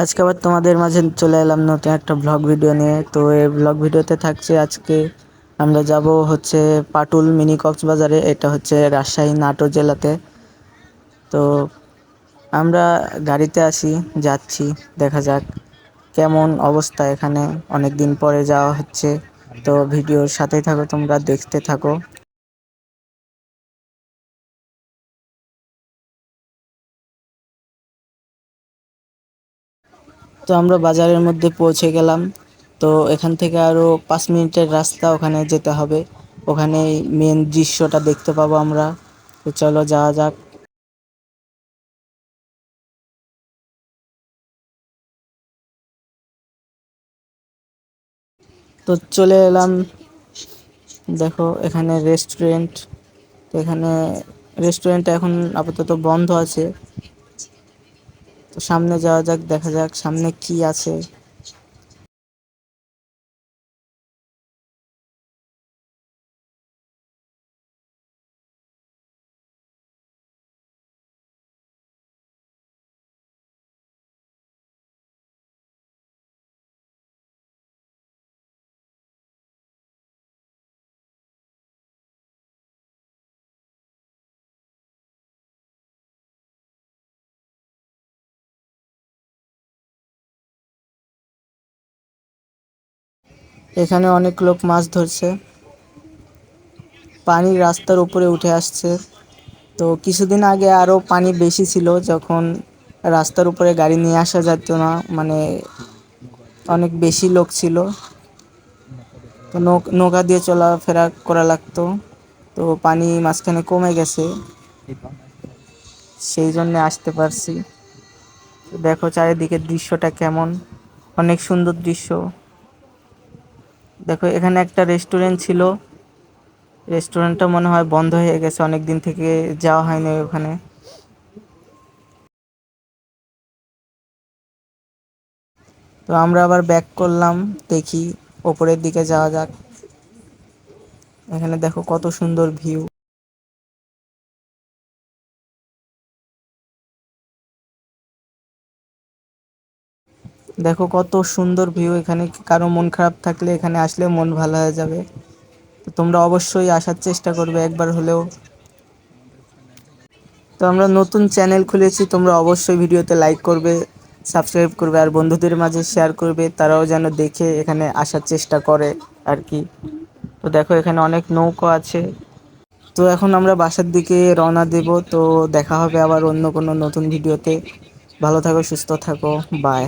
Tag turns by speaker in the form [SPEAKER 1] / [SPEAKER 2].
[SPEAKER 1] আজকে আবার তোমাদের মাঝে চলে এলাম নতুন একটা ব্লগ ভিডিও নিয়ে। তো এই ব্লগ ভিডিওতে থাকছে আজকে আমরা যাব হচ্ছে পাটুল মিনি কক্সবাজারে, এটা হচ্ছে রাজশাহী নাটোর জেলাতে। তো আমরা গাড়িতে আসি, যাচ্ছি, দেখা যাক কেমন অবস্থা এখানে। অনেক দিন পরে যাওয়া হচ্ছে। তো ভিডিওর সাথেই থাকো, তোমরা দেখতে থাকো। তো আমরা বাজারের মধ্যে পৌঁছে গেলাম। তো এখান থেকে আরও পাঁচ মিনিটের রাস্তা ওখানে যেতে হবে। ওখানে মেন দৃশ্যটা দেখতে পাবো আমরা। তো চলো যাওয়া যাক। তো চলে এলাম। দেখো, এখানে রেস্টুরেন্ট তো এখানে রেস্টুরেন্ট এখন আপাতত বন্ধ আছে। তো সামনে যাওয়া যাক দেখা যাক সামনে কি আছে। এখানে অনেক লোক মাছ ধরছে। পানি রাস্তার উপরে উঠে আসছে। তো কিছুদিন আগে আরও পানি বেশি ছিল যখন রাস্তার উপরে গাড়ি নিয়ে আসা যেত না মানে অনেক বেশি লোক ছিল। তো নৌকা দিয়ে চলাফেরা করা লাগতো। তো পানি মাঝখানে কমে গেছে। সেই জন্যে আসতে পারছি। দেখো চারিদিকের দৃশ্যটা কেমন। অনেক সুন্দর দৃশ্য। দেখো, এখানে একটা রেস্টুরেন্ট ছিল। রেস্টুরেন্টটা মনে হয় বন্ধ হয়ে গেছে অনেক দিন থেকে যাওয়া হয়নি ওখানে। তো আমরা আবার ব্যাক করলাম, দেখি, ওপরের দিকে যাওয়া যাক। এখানে দেখো কত সুন্দর ভিউ দেখো কত সুন্দর ভিউ এখানে কারও মন খারাপ থাকলে এখানে আসলে মন ভালো হয়ে যাবে। তোমরা অবশ্যই আসার চেষ্টা করবে একবার হলেও। তো আমরা নতুন চ্যানেল খুলেছি, তোমরা অবশ্যই ভিডিওতে লাইক করবে সাবস্ক্রাইব করবে, আর বন্ধুদের মাঝে শেয়ার করবে, তারাও যেন দেখে এখানে আসার চেষ্টা করে আর কি। তো দেখো এখানে অনেক নৌকো আছে। তো এখন আমরা বাসার দিকে রওনা দেব, তো দেখা হবে আবার অন্য কোনো নতুন ভিডিওতে। ভালো থাকো, সুস্থ থাকো বাই